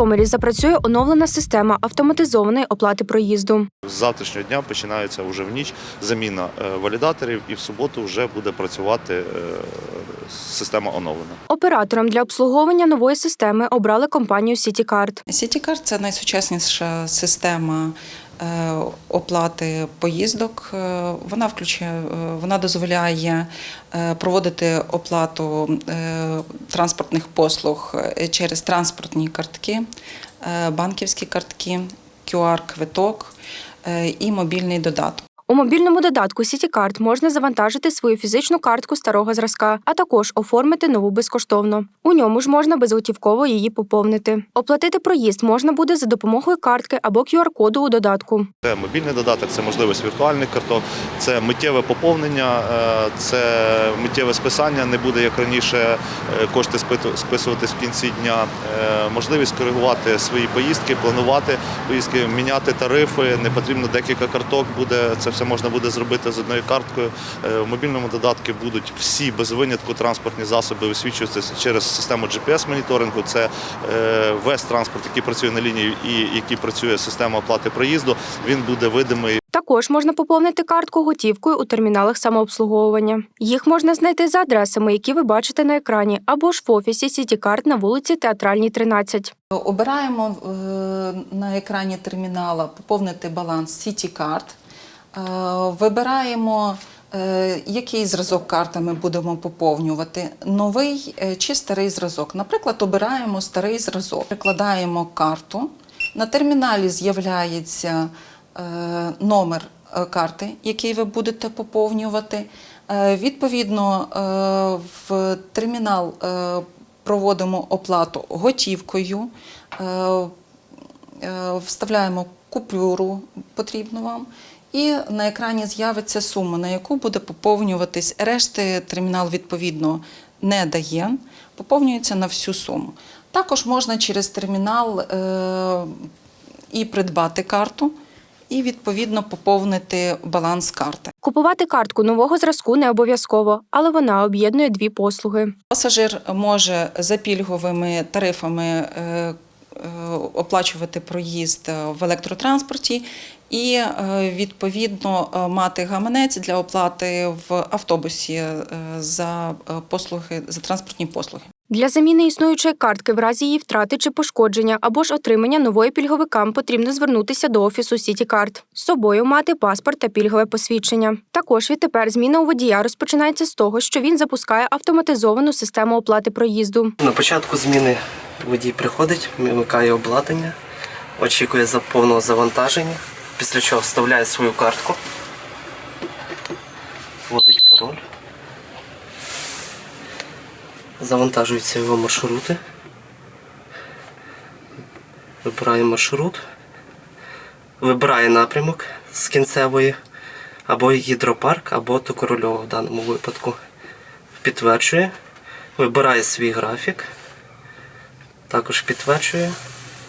Житомирі запрацює оновлена система автоматизованої оплати проїзду. З завтрашнього дня починається вже в ніч заміна е, валідаторів, і в суботу вже буде працювати е, система оновлена. Оператором для обслуговування нової системи обрали компанію CityCard. CityCard – це найсучасніша система оплати поїздок. Е, Вона включає, е, вона дозволяє е, проводити оплату е, транспортних послуг е, через транспортні картки, е, банківські картки, QR-квиток е, і мобільний додаток. У мобільному додатку CityCard можна завантажити свою фізичну картку старого зразка, а також оформити нову безкоштовно. У ньому ж можна безготівково її поповнити. Оплатити проїзд можна буде за допомогою картки або QR-коду у додатку. Це мобільний додаток, це можливість віртуальних карток, це миттєве поповнення, е, це миттєве списання. Не буде як раніше е, кошти списуватись в кінці дня. Е, Можливість коригувати свої поїздки, планувати поїздки, міняти тарифи. Не потрібно декілька карток. Буде це все можна буде зробити з одною карткою. Е, В мобільному додатку будуть всі без винятку транспортні засоби висвічуватися через систему GPS-моніторингу. Це е, весь транспорт, який працює на лінії і який працює система оплати проїзду. Він буде видимий Також можна поповнити картку готівкою у терміналах самообслуговування. Їх можна знайти за адресами, які ви бачите на екрані, або ж в офісі CityCard на вулиці Театральній, 13. Обираємо е, на екрані термінала поповнити баланс CityCard. Е, Вибираємо, е, який зразок карти ми будемо поповнювати, новий е, чи старий зразок. Наприклад, обираємо старий зразок, прикладаємо карту. На терміналі з'являється номер карти, який ви будете поповнювати. Відповідно, в термінал проводимо оплату готівкою, вставляємо купюру потрібну вам, і на екрані з'явиться сума, на яку буде поповнюватись. Решти термінал відповідно не дає, поповнюється на всю суму. Також можна через термінал е, і придбати карту, і відповідно поповнити баланс карти. Купувати картку нового зразку не обов'язково, але вона об'єднує дві послуги. Пасажир може за пільговими тарифами е, е, оплачувати проїзд в електротранспорті і е, відповідно е, мати гаманець для оплати в автобусі е, за послуги за транспортні послуги. Для заміни існуючої картки в разі її втрати чи пошкодження або ж отримання нової пільговикам потрібно звернутися до офісу CityCard. З собою мати паспорт та пільгове посвідчення. Також відтепер зміна у водія розпочинається з того, що він запускає автоматизовану систему оплати проїзду. На початку зміни водій приходить, вмикає обладнання, очікує за повного завантаження, після чого вставляє свою картку, вводить пароль, завантажуються його маршрути, вибирає маршрут, вибирає напрямок з кінцевої. Або гідропарк, або Токорольова в даному випадку. Підтверджує, вибирає свій графік, також підтверджує.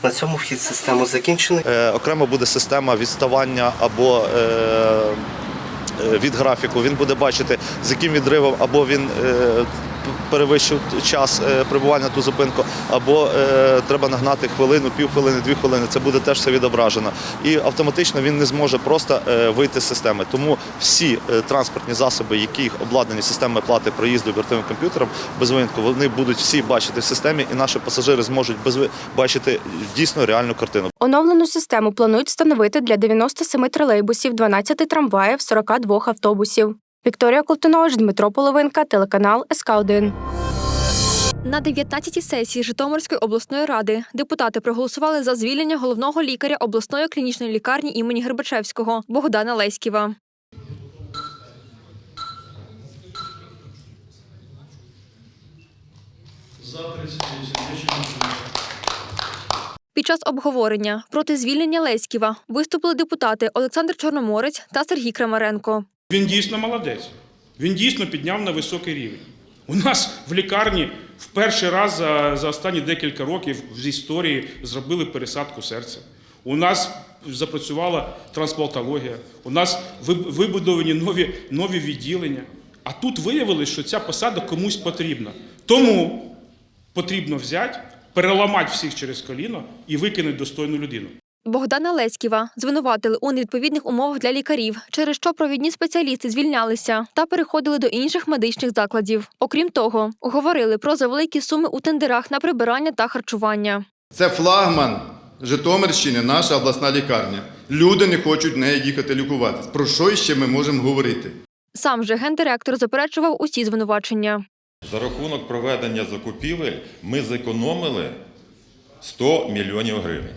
На цьому вхід систему закінчений. Е, Окремо буде система відставання або е, е, від графіку. Він буде бачити, з яким відривом або він е, перевищив час е, перебування ту зупинку, або е, треба нагнати хвилину, півхвилини, дві хвилини. Це буде теж все відображено. І автоматично він не зможе просто е, вийти з системи. Тому всі транспортні засоби, які обладнані системою оплати проїзду віртуальним комп'ютером, без винятку, вони будуть всі бачити в системі, і наші пасажири зможуть бачити дійсно реальну картину. Оновлену систему планують встановити для 97 тролейбусів, 12 трамваїв, 42 автобусів. Вікторія Колтунович, Дмитро Половинка, телеканал СК 1 На 19-й сесії Житомирської обласної ради депутати проголосували за звільнення головного лікаря обласної клінічної лікарні імені Грибачевського Богдана Леськіва. Під час обговорення проти звільнення Леськіва виступили депутати Олександр Чорноморець та Сергій Крамаренко. Він дійсно молодець. Він дійсно підняв на високий рівень. У нас в лікарні в перший раз за, за останні декілька років в історії зробили пересадку серця. У нас запрацювала трансплантологія, у нас вибудовані нові, нові відділення. А тут виявилось, що ця посада комусь потрібна. Тому потрібно взяти переламати всіх через коліно і викинути достойну людину. Богдана Леськіва звинуватили у невідповідних умовах для лікарів, через що провідні спеціалісти звільнялися та переходили до інших медичних закладів. Окрім того, говорили про завеликі суми у тендерах на прибирання та харчування. Це флагман Житомирщини, наша обласна лікарня. Люди не хочуть в неї їхати лікуватись. Про що ще ми можемо говорити? Сам же гендиректор заперечував усі звинувачення. За рахунок проведення закупівель ми зекономили 100 мільйонів гривень.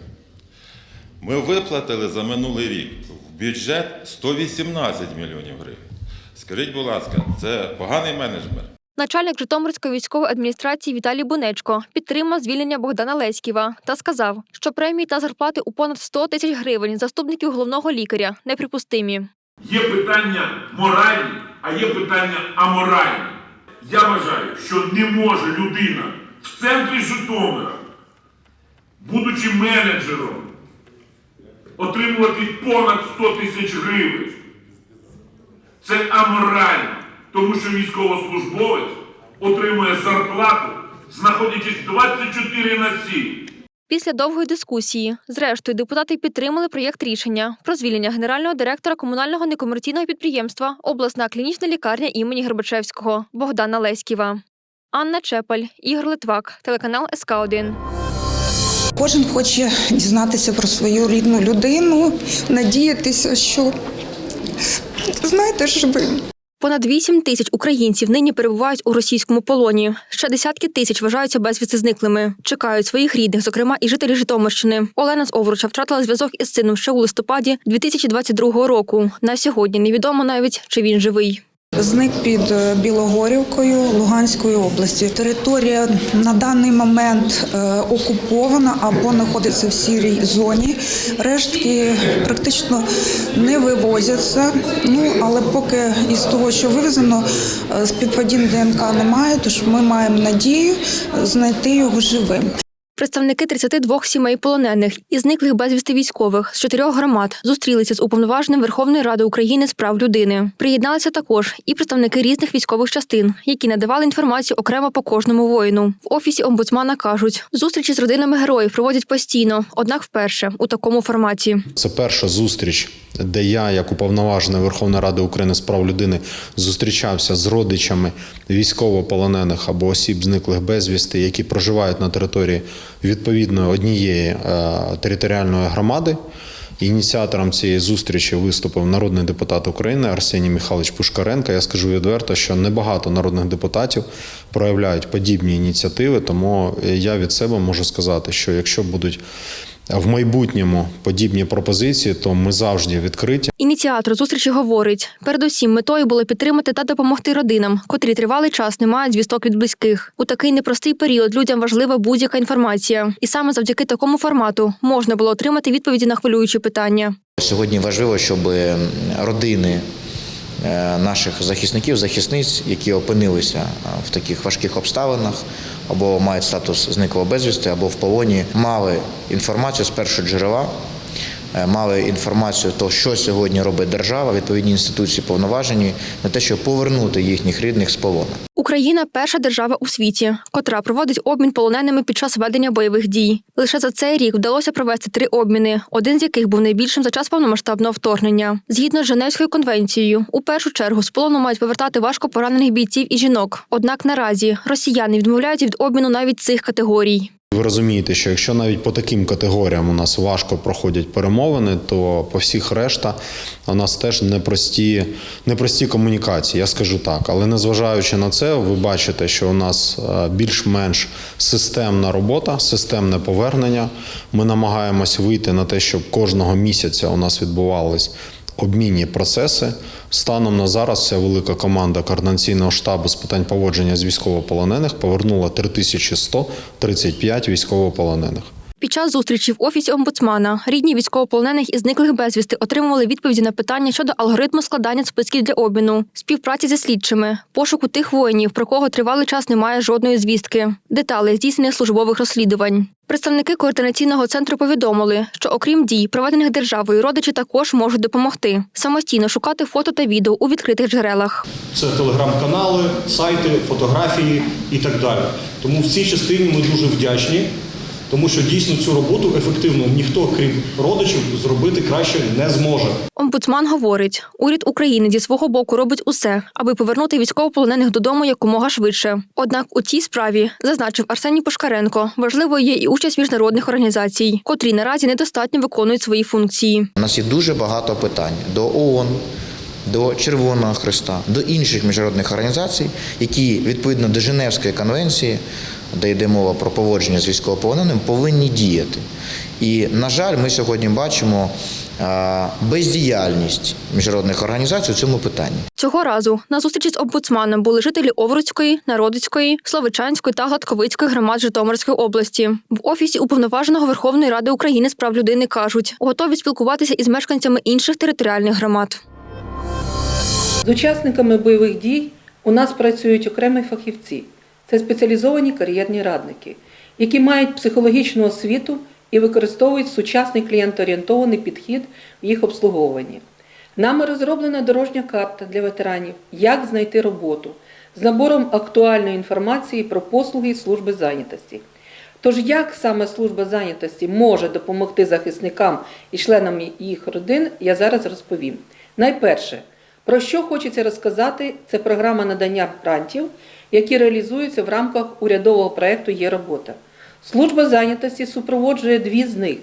Ми виплатили за минулий рік в бюджет 118 мільйонів гривень. Скажіть, будь ласка, це поганий менеджмент? Начальник Житомирської військової адміністрації Віталій Бунечко підтримав звільнення Богдана Леськіва та сказав, що премії та зарплати у понад 100 тисяч гривень заступників головного лікаря неприпустимі. Є питання моральні, а є питання аморальні. Я вважаю, що не може людина в центрі Житомира, будучи менеджером, отримувати понад 100 тисяч гривень. Це аморально, тому що військовослужбовець отримує зарплату, знаходячись 24 на 7. Після довгої дискусії, зрештою, депутати підтримали проєкт рішення про звільнення генерального директора комунального некомерційного підприємства обласна клінічна лікарня імені Гербачевського Богдана Леськіва. Анна Чепель, Ігор Литвак, телеканал СК 1 Кожен хоче дізнатися про свою рідну людину, надіятися, що знаєте ж ви. Понад 8 тисяч українців нині перебувають у російському полоні. Ще десятки тисяч вважаються безвісти зниклими. Чекають своїх рідних, зокрема і жителі Житомирщини. Олена з Овруча втратила зв'язок із сином ще у листопаді 2022 року. На сьогодні невідомо навіть чи він живий. Зник під е, Білогорівкою Луганської області. Територія на даний момент е, окупована або знаходиться в сірій зоні. Рештки практично не вивозяться. Ну але поки із того, що вивезено, е, співпадінь ДНК немає, тож ми маємо надію знайти його живим. Представники 32 сімей полонених і зниклих безвісти військових з чотирьох громад зустрілися з уповноваженим Верховної Ради України з прав людини. Приєдналися також і представники різних військових частин, які надавали інформацію окремо по кожному воїну. В офісі омбудсмана кажуть, зустрічі з родинами героїв проводять постійно, однак вперше у такому форматі. Це перша зустріч, де я, як уповноважений Верховної Ради України з прав людини, зустрічався з родичами військовополонених або осіб, зниклих безвісти, які проживають на території відповідної однієї е, територіальної громади. Ініціатором цієї зустрічі виступив народний депутат України Арсеній Михайлович Пушкаренко. Я скажу відверто, що небагато народних депутатів проявляють подібні ініціативи, тому я від себе можу сказати, що якщо будуть в майбутньому подібні пропозиції, то ми завжди відкриті. Ініціатор зустрічі говорить: передусім метою було підтримати та допомогти родинам, котрі тривалий час не мають звісток від близьких. У такий непростий період людям важлива будь-яка інформація, і саме завдяки такому формату можна було отримати відповіді на хвилюючі питання. Сьогодні важливо, щоб родини е, наших захисників, захисниць, які опинилися е, в таких важких обставинах, або мають статус зниклого безвісти, або в полоні, мали інформацію з першого джерела, мали інформацію, то що сьогодні робить держава, відповідні інституції повноважені на те, щоб повернути їхніх рідних з полону. Україна перша держава у світі, котра проводить обмін полоненими під час ведення бойових дій. Лише за цей рік вдалося провести три обміни, один з яких був найбільшим за час повномасштабного вторгнення. Згідно з Женевською конвенцією, у першу чергу з полону мають повертати важко поранених бійців і жінок. Однак наразі росіяни відмовляються від обміну навіть цих категорій. Ви розумієте, що якщо навіть по таким категоріям у нас важко проходять перемовини, то по всіх решта у нас теж непрості, непрості комунікації, я скажу так. Але незважаючи на це, ви бачите, що у нас е, більш-менш системна робота, системне повернення. Ми намагаємось вийти на те, щоб кожного місяця у нас відбувались обмінні процеси. Станом на зараз вся велика команда координаційного штабу з питань поводження з військовополонених повернула 3135 військовополонених. Під час зустрічі в офісі омбудсмана рідні військовополонених і зниклих безвісти отримували відповіді на питання щодо алгоритму складання списків для обміну, співпраці зі слідчими, пошуку тих воїнів, про кого тривалий час немає жодної звістки, деталі здійснених службових розслідувань. Представники координаційного центру повідомили, що окрім дій, проведених державою, родичі також можуть допомогти самостійно шукати фото та відео у відкритих джерелах. Це телеграм-канали, сайти, фотографії і так далі. Тому в цій частині ми дуже вдячні тому що дійсно цю роботу ефективно ніхто, крім родичів, зробити краще не зможе. Омбудсман говорить, уряд України зі свого боку робить усе, аби повернути військовополонених додому якомога швидше. Однак у цій справі, зазначив Арсеній Пушкаренко, важливою є і участь міжнародних організацій, котрі наразі недостатньо виконують свої функції. У нас є дуже багато питань до ООН, до Червоного Христа, до інших міжнародних організацій, які відповідно до Женевської конвенції, де йде мова про поводження з військовополоненим, повинні діяти. І, на жаль, ми сьогодні бачимо бездіяльність міжнародних організацій у цьому питанні. Цього разу на зустрічі з омбудсманом були жителі Овруцької, Народицької, Словичанської та Гладковицької громад Житомирської області. В офісі уповноваженого Верховної Ради України з прав людини кажуть, готові спілкуватися із мешканцями інших територіальних громад. З учасниками бойових дій у нас працюють окремі фахівці. Це спеціалізовані кар'єрні радники, які мають психологічну освіту і використовують сучасний клієнтоорієнтований підхід в їх обслуговуванні. Нами розроблена дорожня карта для ветеранів, як знайти роботу з набором актуальної інформації про послуги служби зайнятості. Тож, як саме служба зайнятості може допомогти захисникам і членам їх родин, я зараз розповім. Найперше, про що хочеться розказати, це програма надання грантів, які реалізуються в рамках урядового проєкту Є робота. Служба зайнятості супроводжує дві з них.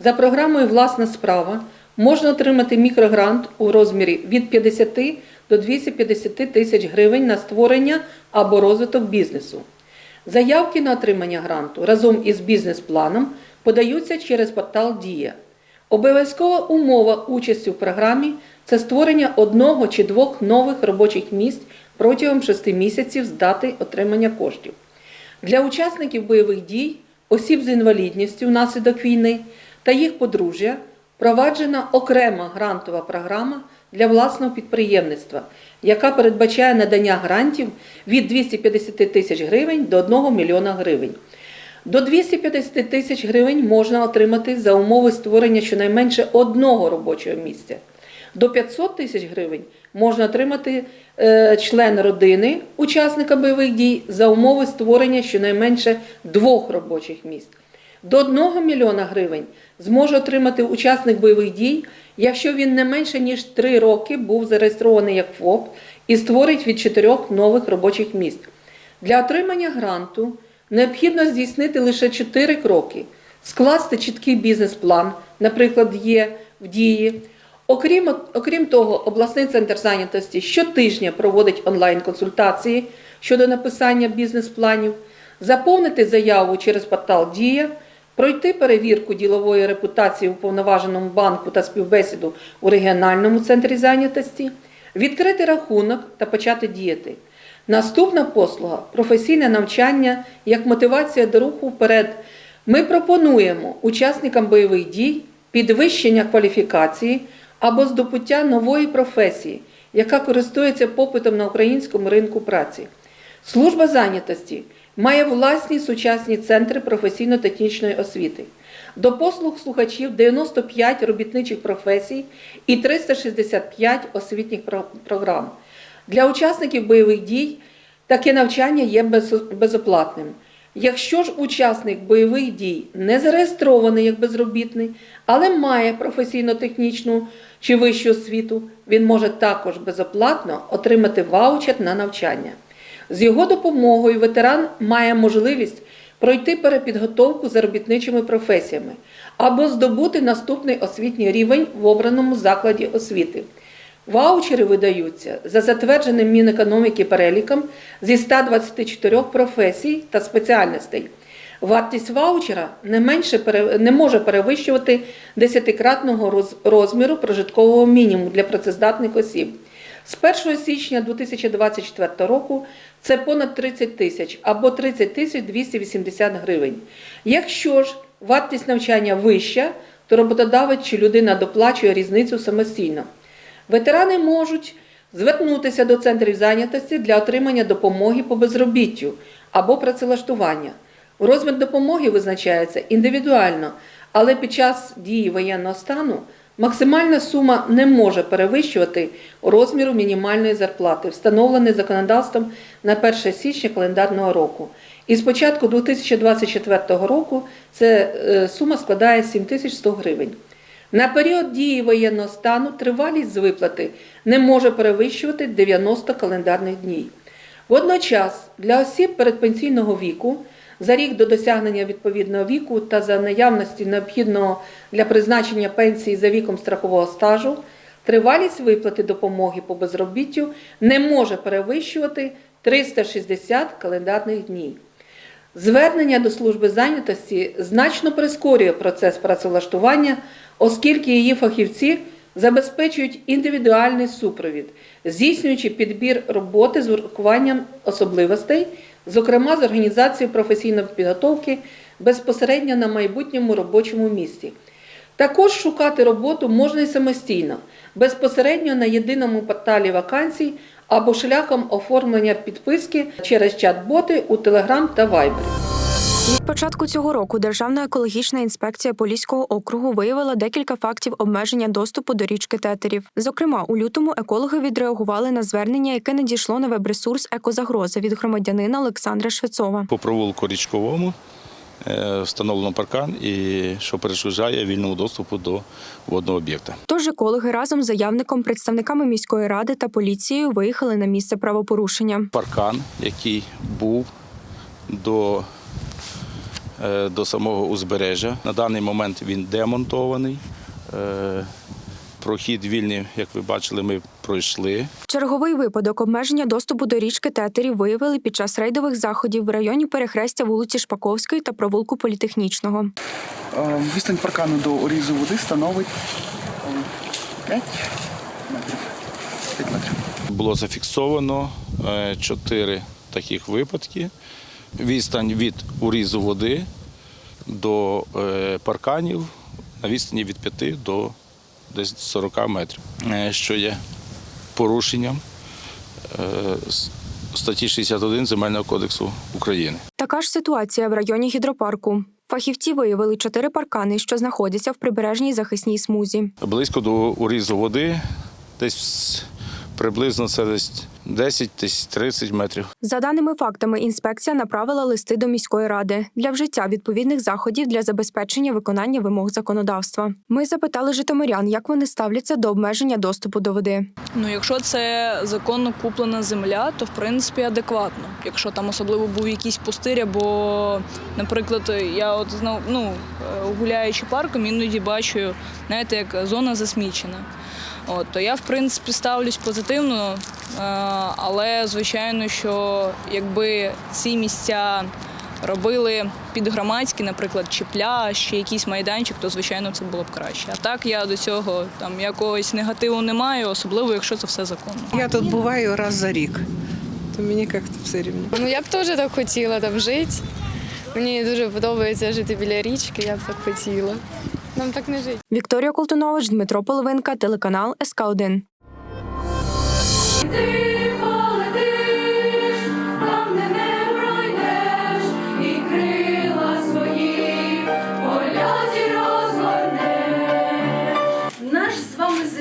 За програмою Власна справа можна отримати мікрогрант у розмірі від 50 до 250 тисяч гривень на створення або розвиток бізнесу. Заявки на отримання гранту разом із бізнес-планом подаються через портал Дія. Обов'язкова умова участі в програмі це створення одного чи двох нових робочих місць протягом шести місяців з дати отримання коштів. Для учасників бойових дій, осіб з інвалідністю внаслідок війни та їх подружжя впроваджена окрема грантова програма для власного підприємництва, яка передбачає надання грантів від 250 тисяч гривень до 1 мільйона гривень. До 250 тисяч гривень можна отримати за умови створення щонайменше одного робочого місця. До 500 тисяч гривень можна отримати е, член родини учасника бойових дій за умови створення щонайменше двох робочих місць. До 1 мільйона гривень зможе отримати учасник бойових дій, якщо він не менше ніж 3 роки був зареєстрований як ФОП і створить від 4 нових робочих місць. Для отримання гранту необхідно здійснити лише 4 кроки: скласти чіткий бізнес-план, наприклад, є в дії. Окрім, окрім того, обласний центр зайнятості щотижня проводить онлайн-консультації щодо написання бізнес-планів, заповнити заяву через портал Дія, пройти перевірку ділової репутації у повноваженому банку та співбесіду у регіональному центрі зайнятості, відкрити рахунок та почати діяти. Наступна послуга професійне навчання як мотивація до руху вперед. Ми пропонуємо учасникам бойових дій підвищення кваліфікації або здобуття нової професії, яка користується попитом на українському ринку праці. Служба зайнятості має власні сучасні центри професійно-технічної освіти. До послуг слухачів 95 робітничих професій і 365 освітніх програм. Для учасників бойових дій таке навчання є безоплатним. Якщо ж учасник бойових дій не зареєстрований як безробітний, але має професійно-технічну чи вищу освіту, він може також безоплатно отримати ваучер на навчання. З його допомогою ветеран має можливість пройти перепідготовку за робітничими професіями або здобути наступний освітній рівень в обраному закладі освіти. Ваучери видаються за затвердженим Мінекономіки переліком зі 124 професій та спеціальностей. Вартість ваучера не, менше, не може перевищувати 10-кратного розміру прожиткового мінімуму для працездатних осіб. З 1 січня 2024 року це понад 30 тисяч або 30 тисяч 280 гривень. Якщо ж вартість навчання вища, то роботодавець чи людина доплачує різницю самостійно. Ветерани можуть звернутися до центрів зайнятості для отримання допомоги по безробіттю або працевлаштування. Розмір допомоги визначається індивідуально, але під час дії воєнного стану Максимальна сума не може перевищувати розміру мінімальної зарплати, встановленої законодавством на 1 січня календарного року. І з початку 2024 року це е, сума складає 7100 гривень. На період дії воєнного стану тривалість з виплати не може перевищувати 90 календарних днів. Водночас для осіб передпенсійного віку за рік до досягнення відповідного віку та за наявності необхідного для призначення пенсії за віком страхового стажу тривалість виплати допомоги по безробіттю не може перевищувати 360 календарних днів. Звернення до служби зайнятості значно прискорює процес працевлаштування, оскільки її фахівці забезпечують індивідуальний супровід, здійснюючи підбір роботи з урахуванням особливостей, зокрема з організацією професійної підготовки безпосередньо на майбутньому робочому місці. Також шукати роботу можна і самостійно, безпосередньо на єдиному порталі вакансій або шляхом оформлення підписки через чат-боти у Telegram та Viber. Від початку цього року Державна екологічна інспекція Поліського округу виявила декілька фактів обмеження доступу до річки тетерів. Зокрема, у лютому екологи відреагували на звернення, яке надійшло на веб-ресурс Екозагроза від громадянина Олександра Швецова. По провулку річковому е, встановлено паркан, і що перешкоджає вільному доступу до водного об'єкта. Тож екологи разом з заявником, представниками міської ради та поліцією виїхали на місце правопорушення. Паркан, який був до, до самого узбережжя. На даний момент він демонтований. Е, Прохід вільний, як ви бачили, ми пройшли. Черговий випадок обмеження доступу до річки тетерів виявили під час рейдових заходів в районі перехрестя вулиці Шпаковської та провулку Політехнічного. Е, Відстань паркану до орізу води становить 5 метрів. 5 метрів. Було зафіксовано е, чотири таких випадки. Відстань від урізу води до е, парканів на відстані від 5 до десь 40 метрів, е, що є порушенням е, статті 61 Земельного кодексу України. Така ж ситуація в районі гідропарку. Фахівці виявили чотири паркани, що знаходяться в прибережній захисній смузі. Близько до урізу води, десь приблизно це десь 10 десь 30 метрів. За даними фактами, інспекція направила листи до міської ради для вжиття відповідних заходів для забезпечення виконання вимог законодавства. Ми запитали житомирян, як вони ставляться до обмеження доступу до води. Ну, якщо це законно куплена земля, то в принципі адекватно. Якщо там особливо був якийсь пустир, або, наприклад, я от знов ну, е, гуляючи парком, іноді бачу, знаєте, як зона засмічена. От, то я в принципі ставлюсь позитивно, е, але звичайно, що якби ці місця робили під громадські, наприклад, чи пляж, чи якийсь майданчик, то звичайно це було б краще. А так я до цього там якогось негативу не маю, особливо якщо це все законно. Я тут буваю раз за рік, то мені як-то все рівно. Ну я б теж так хотіла там жити. Мені дуже подобається жити біля річки, я б так хотіла. Нам так не жить. Вікторія Колтунович, Дмитро Половинка, телеканал СК 1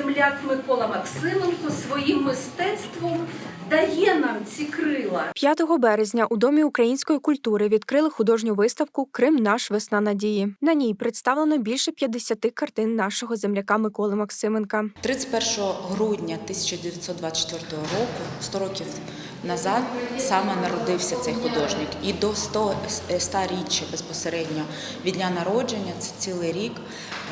земляк Микола Максименко своїм мистецтвом дає нам ці крила. 5 березня у Домі української культури відкрили художню виставку Крим наш весна надії. На ній представлено більше 50 картин нашого земляка Миколи Максименка. 31 грудня 1924 року, 100 років назад, саме народився цей художник. І до 100 річчя безпосередньо від дня народження, це цілий рік, е,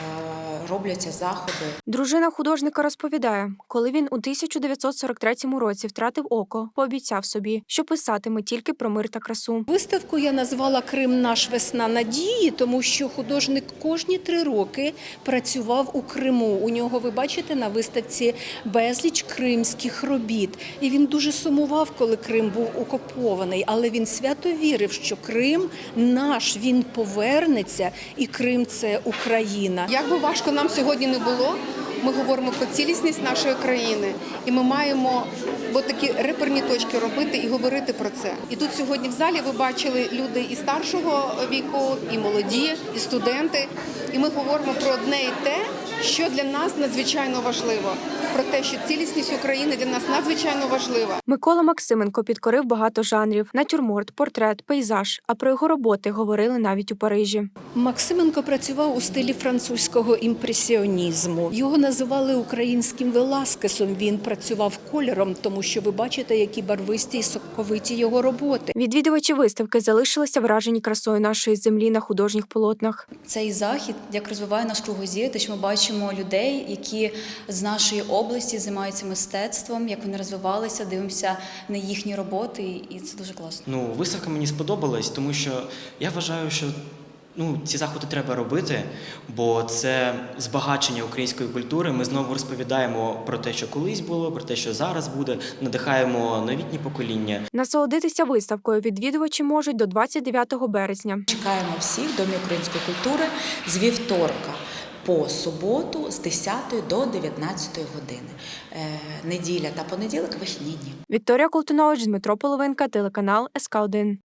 робляться заходи. Дружина художника розповідає, коли він у 1943 році втратив око, пообіцяв собі, що писатиме тільки про мир та красу. Виставку я назвала Крим наш весна надії, тому що художник кожні три роки працював у Криму. У нього ви бачите на виставці безліч кримських робіт. І він дуже сумував, коли Крим був окупований. Але він свято вірив, що Крим наш, він повернеться, і Крим це Україна. Як би важко нам сьогодні не було, ми говоримо про цілісність нашої країни, і ми маємо бо такі реперні точки робити і говорити про це. І тут сьогодні в залі ви бачили люди і старшого віку, і молоді, і студенти. І ми говоримо про одне і те, що для нас надзвичайно важливо. Про те, що цілісність України для нас надзвичайно важлива. Микола Максименко підкорив багато жанрів: натюрморт, портрет, пейзаж. А про його роботи говорили навіть у Парижі. Максименко працював у стилі французького імпресіонізму. Його називали українським Веласкесом. Він працював кольором, тому що ви бачите, які барвисті і соковиті його роботи. Відвідувачі виставки залишилися вражені красою нашої землі на художніх полотнах. Цей захід як розвиває наш кругозір, те, що ми бачимо людей, які з нашої області займаються мистецтвом, як вони розвивалися, дивимося на їхні роботи, і це дуже класно. Ну, виставка мені сподобалась, тому що я вважаю, що ну, ці заходи треба робити, бо це збагачення української культури. Ми знову розповідаємо про те, що колись було, про те, що зараз буде, надихаємо новітні покоління. Насолодитися виставкою відвідувачі можуть до 29 березня. Чекаємо всіх в Домі української культури з вівторка по суботу з 10 до 19 години. Е, неділя та понеділок вихідні дні. Вікторія Колтунович, Дмитро Половинка, телеканал СК 1